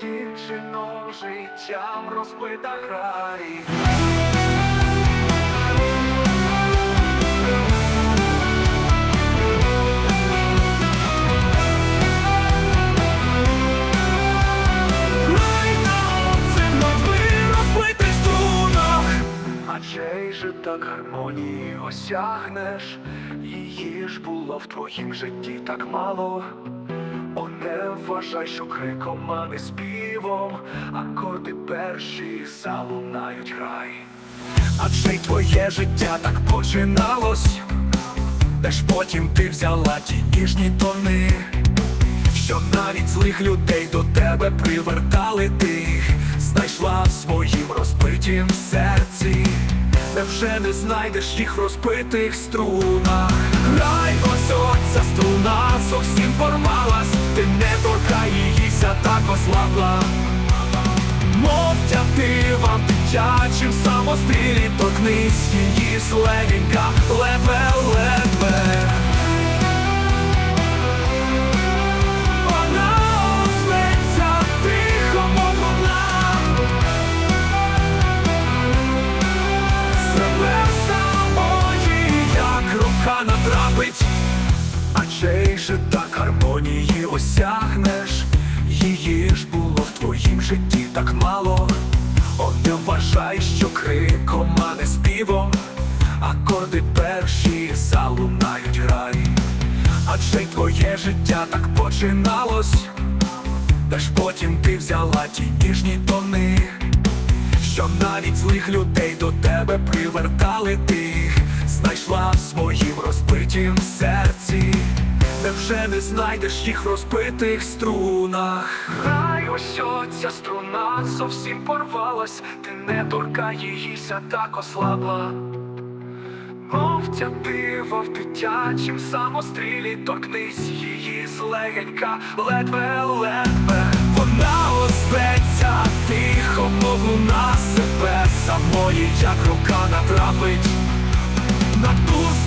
дівчино, життям розбита край. Чей же так гармонії осягнеш? Її ж було в твоїм житті так мало. Вважай, що криком, а не співом, акорди перші залунають грай. Адже й твоє життя так починалось, де ж потім ти взяла ті ніжні тони, що навіть злих людей до тебе привертали тих, знайшла в своїм розбитім серці, невже не знайдеш їх розбитих струнах? Грай, ось оця струна зовсім порвалась, так ослабла. Мов тятива в дитячим самострілі Торкнись її злегенька, ледве-ледве Вона озветься тихо, мов Себе як рука натрапить а чей же так гармонії осягнеш? Так мало. О, не вважай, що криком, а не співом, акорди перші залунають грай. Адже й твоє життя так починалось, та ж потім ти взяла ті ніжні тони, що навіть злих людей до тебе привертали тих, знайшла в своїм розбитім серці, невже не знайдеш їх в розбитих струнах? Ось оця струна зовсім порвалась, ти не торкай їїся так ослабла. Мов ця дива в дитячім самострілі. Торкнись її злегенька, ледве-ледве. Вона озветься тихо, мов луна себе. Самої, як рука натрапить. на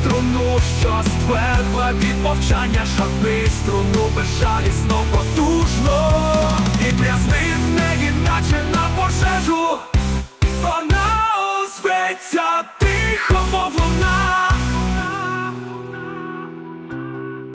струну, що ствердла від мовчання шапи, струну безжалісно потужно і брязнив не